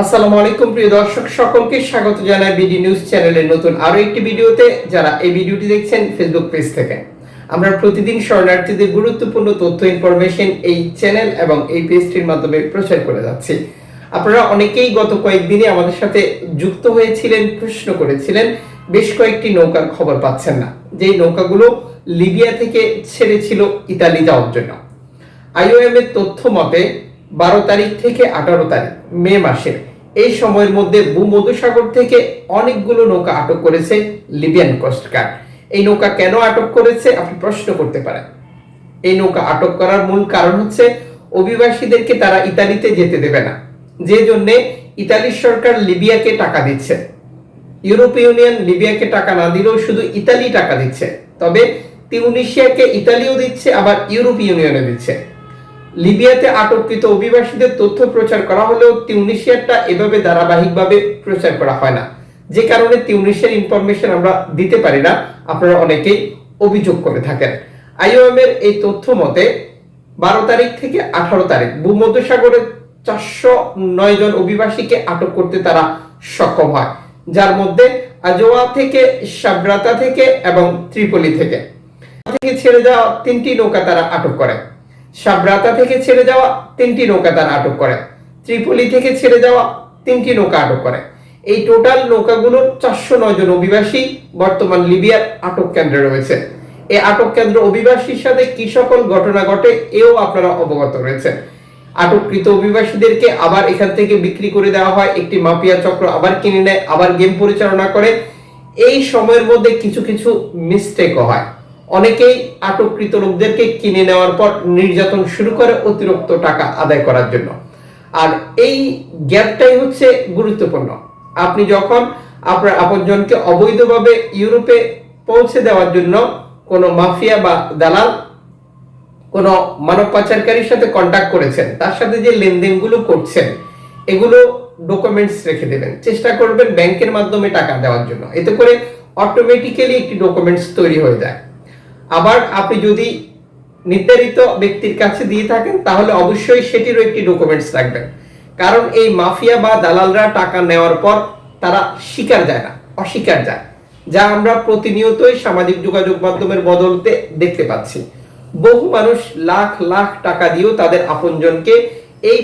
আসসালামু আলাইকুম, প্রিয় দর্শক, সকলকে স্বাগত জানাই বিডি নিউজ চ্যানেলের নতুন আরও একটি ভিডিওতে। যারা এই ভিডিওটি দেখছেন ফেসবুক পেজ থেকে। আমরা প্রতিদিন শরণার্থীদের গুরুত্বপূর্ণ তথ্য ইনফরমেশন এই চ্যানেল এবং এই পেজটির মাধ্যমে প্রচার করে যাচ্ছি। আপনারা অনেকেই গত কয়েকদিনে আমাদের সাথে যুক্ত হয়েছিলেন, প্রশ্ন করেছিলেন, বেশ কয়েকটি নৌকার খবর পাচ্ছেন না। যেই নৌকাগুলো লিবিয়া থেকে ছেড়েছিল ইতালি যাওয়ার জন্য। আইওএম এর তথ্য মতে বারো তারিখ থেকে আঠারো তারিখ, মে মাসের। এই সময়ের মধ্যে ভূমধ্যসাগর থেকে অনেকগুলো নৌকা আটক করেছে লিবিয়ান কোস্টগার্ড এই নৌকা কেন আটক করেছে, আপনি প্রশ্ন করতে পারেন। এই নৌকা আটক করার মূল কারণ হচ্ছে, অভিবাসীদেরকে তারা ইতালিতে যেতে দেবে না। যে জন্য ইতালির সরকার লিবিয়াকে টাকা দিচ্ছে। ইউরোপ ইউনিয়ন লিবিয়াকে টাকা না দিলেও শুধু ইতালি টাকা দিচ্ছে, তবে তিউনিশিয়াকে ইতালিও দিচ্ছে, আবার ইউরোপ ইউনিয়নে দিচ্ছে। লিবিয়াতে আটককৃত অভিবাসীদের তথ্য প্রচার করা হলেও তিউনিশিয়ারটা এভাবে ধারাবাহিকভাবে প্রচার করা হয় না। যে কারণে তিউনিশিয়ার ইনফরমেশন আমরা দিতে পারি না, আপনারা অনেকেই অভিযোগ করে থাকেন। আইওএম এর এই তথ্য মতে, বারো তারিখ থেকে আঠারো তারিখ ভূমধ্যসাগরের চারশো নয় জন অভিবাসীকে আটক করতে তারা সক্ষম হয়, যার মধ্যে আজোয়া থেকে সাবরাতা থেকে এবং ত্রিপলি থেকে থেকে। ছেড়ে যাওয়া তিনটি নৌকা তারা আটক করে। সাব্রাতা থেকে ছেড়ে যাওয়া তিনটি নৌকা তারা আটক করে। ত্রিপলি থেকে ছেড়ে যাওয়া তিনটি নৌকা আটক করে। এই টোটাল নৌকাগুলোর চারশো নয় জন অভিবাসী বর্তমান লিবিয়ার আটক কেন্দ্রে রয়েছে। এই আটক কেন্দ্র অভিবাসীর সাথে কি সকল ঘটনা ঘটে, এও আপনারা অবগত রয়েছেন। আটককৃত অভিবাসীদেরকে আবার এখান থেকে বিক্রি করে দেওয়া হয়, একটি মাফিয়া চক্র আবার কিনে নেয়, আবার গেম পরিচালনা করে। এই সময়ের মধ্যে কিছু কিছু মিস্টেকও হয়। অনেকেই আটককৃত লোকদেরকে কিনে নেওয়ার পর নির্যাতন শুরু করে অতিরিক্ত টাকা আদায় করার জন্য। আর এই গ্যাপটাই হচ্ছে গুরুত্বপূর্ণ। আপনি যখন আপনার আপনজনকে অবৈধভাবে ইউরোপে পৌঁছে দেওয়ার জন্য কোনো মাফিয়া বা দালাল, কোনো মানব পাচারকারীর সাথে কন্ট্যাক্ট করেছেন, তার সাথে যে লেনদেনগুলো করছেন, এগুলো ডকুমেন্টস রেখে দেবেন। চেষ্টা করবেন ব্যাংকের মাধ্যমে টাকা দেওয়ার জন্য। এতে করে অটোমেটিক্যালি একটি ডকুমেন্টস তৈরি হয়ে যায়। আবার আপনি যদি নির্ধারিত ব্যক্তির কাছে দিয়ে থাকেন, তাহলে অবশ্যই সেটিরও একটি ডকুমেন্টস রাখবেন। কারণ এই মাফিয়া বা দালালরা টাকা নেওয়ার পর তারা স্বীকার যায় না, অস্বীকার যায়। যা আমরা প্রতিনিয়তই সামাজিক যোগাযোগ মাধ্যমের বদলতে দেখতে পাচ্ছি। বহু মানুষ লাখ লাখ টাকা দিয়েও তাদের আপনজনকে এই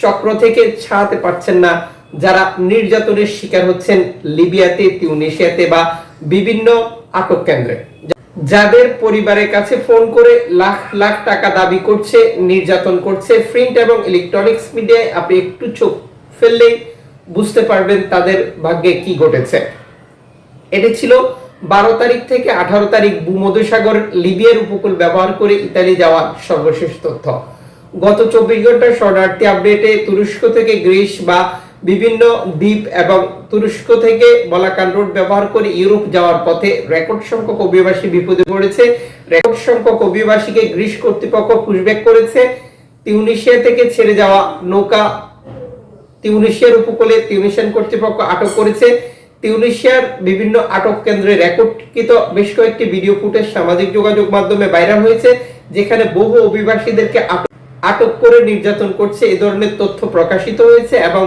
চক্র থেকে ছাড়াতে পারছেন না। যারা নির্যাতনের শিকার হচ্ছেন লিবিয়াতে, তিউনিশিয়াতে বা বিভিন্ন আটক কেন্দ্রে। যাদের পরিবারের কাছে ফোন করে লাখ লাখ টাকা দাবি করছে, নির্যাতন করছে, প্রিন্ট এবং ইলেকট্রনিক্স মিডিয়ায় আপনি একটু চোখ ফেললেই বুঝতে পারবেন তাদের ভাগ্যে কি ঘটেছে। এটি ছিল বারো তারিখ থেকে আঠারো তারিখ ভূমধ্যসাগর, লিবিয়ার উপকূল ব্যবহার করে ইতালি যাওয়ার সর্বশেষ তথ্য। গত চব্বিশ ঘণ্টার শরণার্থী আপডেটে তুরস্ক থেকে গ্রিস বা বিভিন্ন দ্বীপ এবং তুরস্ক থেকে বলাকান রোড ব্যবহার করে ইউরোপ যাওয়ার পথে রেকর্ড সংখ্যক অভিবাসী বিপদে পড়েছে। রেকর্ড সংখ্যক অভিবাসীকে গ্রিস কর্তৃপক্ষ পুশব্যাক করেছে। তিউনিশিয়া থেকে ছেড়ে যাওয়া নৌকা তিউনিশিয়ার উপকূলে তিউনিশিয়ান কর্তৃপক্ষ আটক করেছে। তিউনিশিয়ার বিভিন্ন আটক কেন্দ্রে রেকর্ডকৃত বেশ কয়েকটি ভিডিও ফুটেজ সামাজিক যোগাযোগ মাধ্যমে ভাইরাল হয়েছে, যেখানে বহু অভিবাসীদেরকে আটক করে নির্যাতন করছে। এ ধরনের তথ্য প্রকাশিত হয়েছে এবং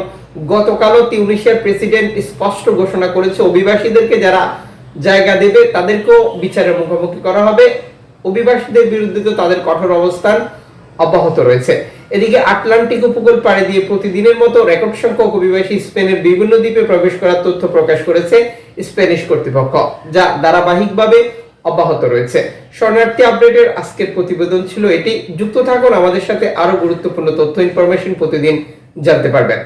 গতকালও তিউনিশিয়ার প্রেসিডেন্ট স্পষ্ট ঘোষণা করেছে, অভিবাসীদেরকে যারা জায়গা দেবে তাদেরকেও বিচারের মুখোমুখি করা হবে। অভিবাসীদের বিরুদ্ধে তো তাদের কঠোর অবস্থান অব্যাহত রয়েছে। এদিকে আটলান্টিক উপকূল পাড়ে দিয়ে প্রতিদিনের মতো রেকর্ড সংখ্যক অভিবাসী স্পেনের বিভিন্ন দ্বীপে প্রবেশ করার তথ্য প্রকাশ করেছে স্প্যানিশ কর্তৃপক্ষ, যা ধারাবাহিকভাবে অব্যাহত রয়েছে। শরণার্থী আপডেটের আজকের প্রতিবেদন ছিল এটি। যুক্ত থাকুন আমাদের সাথে আরও গুরুত্বপূর্ণ তথ্য, ইনফরমেশন প্রতিদিন জানতে পারবেন।